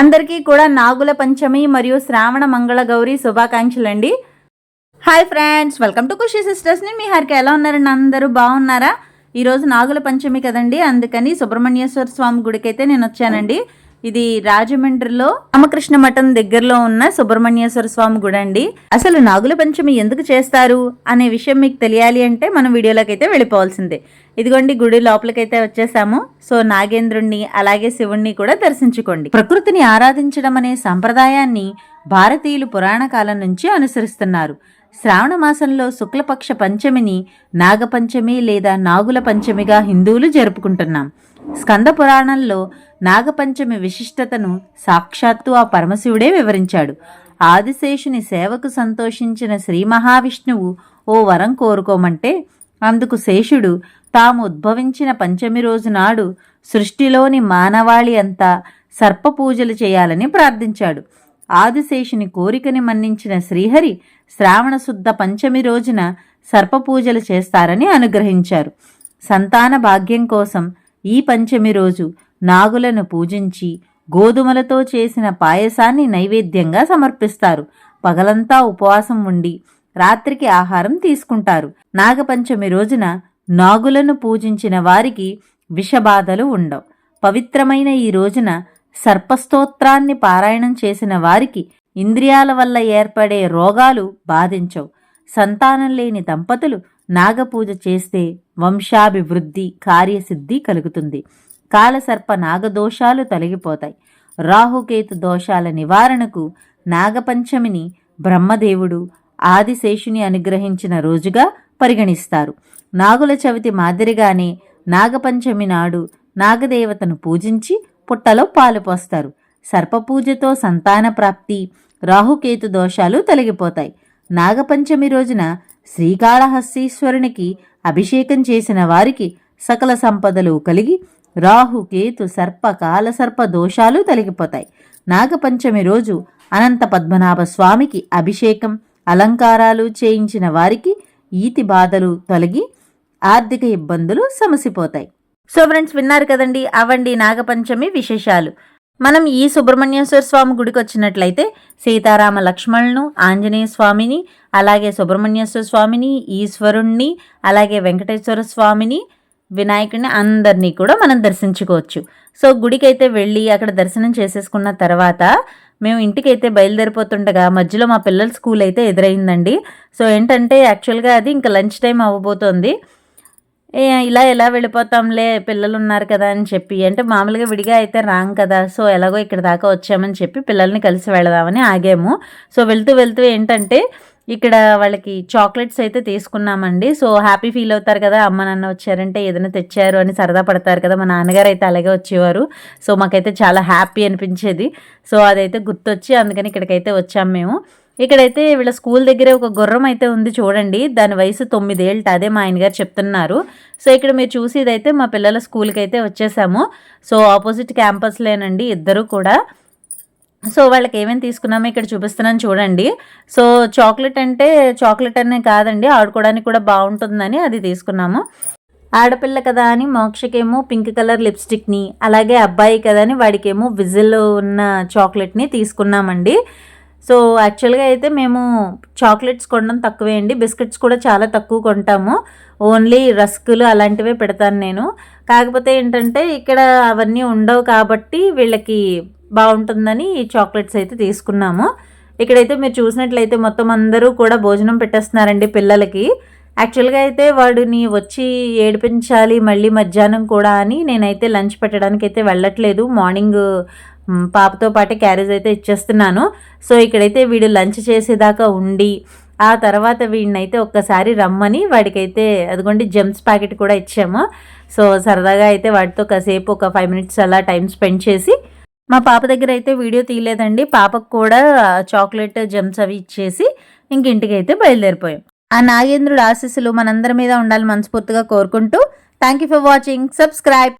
అందరికీ కూడా నాగుల పంచమి మరియు శ్రావణ మంగళ గౌరి శుభాకాంక్షలు అండి hi friends welcome to Khushi సిస్టర్స్ని మీ హరికి. ఎలా ఉన్నారండి? అందరూ బాగున్నారా? ఈరోజు నాగుల పంచమి కదండి. అందుకని సుబ్రహ్మణ్యేశ్వర స్వామి గుడికి అయితే నేను వచ్చానండి. ఇది రాజమండ్రిలో రామకృష్ణ మఠం దగ్గరలో ఉన్న సుబ్రహ్మణ్యేశ్వర స్వామి గుడి అండి. అసలు నాగుల పంచమి ఎందుకు చేస్తారు అనే విషయం మీకు తెలియాలి అంటే మనం వీడియోలోకి అయితే వెళ్ళిపోవాల్సిందే. ఇదిగోండి గుడి లోపలికైతే వచ్చేసాము. సో నాగేంద్రుణ్ణి అలాగే శివుణ్ణి కూడా దర్శించుకోండి. ప్రకృతిని ఆరాధించడం అనే సంప్రదాయాన్ని భారతీయులు పురాణ కాలం నుంచి అనుసరిస్తున్నారు. శ్రావణ మాసంలో శుక్లపక్ష పంచమిని నాగపంచమి లేదా నాగుల పంచమిగా హిందువులు జరుపుకుంటున్నాం. స్కంద పురాణంలో నాగపంచమి విశిష్టతను సాక్షాత్తు ఆ పరమశివుడే వివరించాడు. ఆదిశేషుని సేవకు సంతోషించిన శ్రీ మహావిష్ణువు ఓ వరం కోరుకోమంటే అందుకు శేషుడు తాము ఉద్భవించిన పంచమి రోజు నాడు సృష్టిలోని మానవాళి అంతా సర్ప పూజలు చేయాలని ప్రార్థించాడు. ఆదిశేషుని కోరికని మన్నించిన శ్రీహరి శ్రావణశుద్ధ పంచమి రోజున సర్పపూజలు చేస్తారని అనుగ్రహించారు. సంతాన భాగ్యం కోసం ఈ పంచమి రోజు నాగులను పూజించి గోధుమలతో చేసిన పాయసాన్ని నైవేద్యంగా సమర్పిస్తారు. పగలంతా ఉపవాసం ఉండి రాత్రికి ఆహారం తీసుకుంటారు. నాగపంచమి రోజున నాగులను పూజించిన వారికి విషబాధలు ఉండవు. పవిత్రమైన ఈ రోజున సర్పస్తోత్రాన్ని పారాయణం చేసిన వారికి ఇంద్రియాల వల్ల ఏర్పడే రోగాలు బాధించవు. సంతానం లేని దంపతులు నాగపూజ చేస్తే వంశాభివృద్ధి కార్యసిద్ధి కలుగుతుంది. కాలసర్ప నాగదోషాలు తొలగిపోతాయి. రాహుకేతు దోషాల నివారణకు నాగపంచమిని బ్రహ్మదేవుడు ఆదిశేషుని అనుగ్రహించిన రోజుగా పరిగణిస్తారు. నాగుల చవితి మాదిరిగానే నాగపంచమి నాడు నాగదేవతను పూజించి పుట్టలో పాలు పోస్తారు. సర్పపూజతో సంతాన ప్రాప్తి రాహుకేతు దోషాలు తొలగిపోతాయి. నాగపంచమి రోజున శ్రీకాళహస్తీశ్వరునికి అభిషేకం చేసిన వారికి సకల సంపదలు కలిగి రాహు కేతు సర్ప కాలసర్ప దోషాలు తొలగిపోతాయి. నాగపంచమి రోజు అనంత పద్మనాభ స్వామికి అభిషేకం అలంకారాలు చేయించిన వారికి ఈతి బాధలు తొలగి ఆర్థిక ఇబ్బందులు సమసిపోతాయి. సో ఫ్రెండ్స్ విన్నారు కదండి అవండి నాగపంచమి విశేషాలు. మనం ఈ సుబ్రహ్మణ్యేశ్వర స్వామి గుడికి వచ్చినట్లయితే సీతారామ లక్ష్మణులను ఆంజనేయ స్వామిని అలాగే సుబ్రహ్మణ్యేశ్వర స్వామిని ఈశ్వరుణ్ణి అలాగే వెంకటేశ్వర స్వామిని వినాయకుడిని అందరినీ కూడా మనం దర్శించుకోవచ్చు. సో గుడికైతే వెళ్ళి అక్కడ దర్శనం చేసేసుకున్న తర్వాత మేము ఇంటికి అయితే బయలుదేరిపోతుండగా మధ్యలో మా పిల్లల స్కూల్ అయితే ఎదురైందండి. సో ఏంటంటే యాక్చువల్గా అది ఇంకా లంచ్ టైం అవ్వబోతోంది. ఇలా ఎలా వెళ్ళిపోతాంలే పిల్లలు ఉన్నారు కదా అని చెప్పి అంటే మామూలుగా విడిగా అయితే రాం కదా సో ఎలాగో ఇక్కడ దాకా వచ్చామని చెప్పి పిల్లల్ని కలిసి వెళదామని ఆగాము. సో వెళ్తూ వెళ్తూ ఏంటంటే ఇక్కడ వాళ్ళకి చాక్లెట్స్ అయితే తీసుకున్నామండి. సో హ్యాపీ ఫీల్ అవుతారు కదా అమ్మ నాన్న వచ్చారంటే ఏదైనా తెచ్చారు అని సరదా పడతారు కదా మా నాన్నగారు అయితే అలాగే వచ్చేవారు. సో మాకైతే చాలా హ్యాపీ అనిపించేది. సో అదైతే గుర్తొచ్చి అందుకని ఇక్కడికైతే వచ్చాము మేము. ఇక్కడైతే వీళ్ళ స్కూల్ దగ్గరే ఒక గుర్రం అయితే ఉంది చూడండి. దాని వయసు తొమ్మిదేళ్ళ అదే మా ఆయనగారు చెప్తున్నారు. సో ఇక్కడ మీరు చూసేదైతే మా పిల్లల స్కూల్కి అయితే వచ్చేసాము. సో ఆపోజిట్ క్యాంపస్లేనండి ఇద్దరు కూడా. సో వాళ్ళకి ఏమేమి తీసుకున్నామో ఇక్కడ చూపిస్తున్నాను చూడండి. సో చాక్లెట్ అంటే చాక్లెట్ అనే కాదండి ఆడుకోవడానికి కూడా బాగుంటుందని అది తీసుకున్నాము. ఆడపిల్ల కదా అని మోక్షకేమో పింక్ కలర్ లిప్స్టిక్ని అలాగే అబ్బాయి కదా అని వాడికేమో విజిల్ ఉన్న చాక్లెట్ని తీసుకున్నామండి. సో యాక్చువల్గా అయితే మేము చాక్లెట్స్ కొనడం తక్కువే అండి బిస్కెట్స్ కూడా చాలా తక్కువ కొంటాము. ఓన్లీ రస్కులు అలాంటివే పెడతాను నేను. కాకపోతే ఏంటంటే ఇక్కడ అవన్నీ ఉండవు కాబట్టి వీళ్ళకి బాగుంటుందని ఈ చాక్లెట్స్ అయితే తీసుకున్నాము. ఇక్కడైతే మీరు చూసినట్లయితే మొత్తం అందరూ కూడా భోజనం పెట్టేస్తున్నారండి పిల్లలకి. యాక్చువల్గా అయితే వాడిని వచ్చి ఏడిపించాలి మళ్ళీ మధ్యాహ్నం కూడా అని నేనైతే లంచ్ పెట్టడానికి అయితే వెళ్ళట్లేదు. మార్నింగ్ పాపతో పాటే క్యారేజ్ అయితే ఇచ్చేస్తున్నాను. సో ఇక్కడైతే వీడు లంచ్ చేసేదాకా ఉండి ఆ తర్వాత వీడినైతే ఒక్కసారి రమ్మని వాడికైతే అదిగోండి జెమ్స్ ప్యాకెట్ కూడా ఇచ్చాము. సో సరదాగా అయితే వాడితో కాసేపు ఒక ఫైవ్ మినిట్స్ అలా టైం స్పెండ్ చేసి మా పాప దగ్గర అయితే వీడియో తీయలేదండి. పాపకు కూడా చాక్లెట్ జెమ్స్ అవి ఇచ్చేసి ఇంక ఇంటికి అయితే బయలుదేరిపోయాం. ఆ నాగేంద్రుడు ఆశీస్సులు మనందరి మీద ఉండాలి మనస్ఫూర్తిగా కోరుకుంటూ thank you for watching. Subscribe.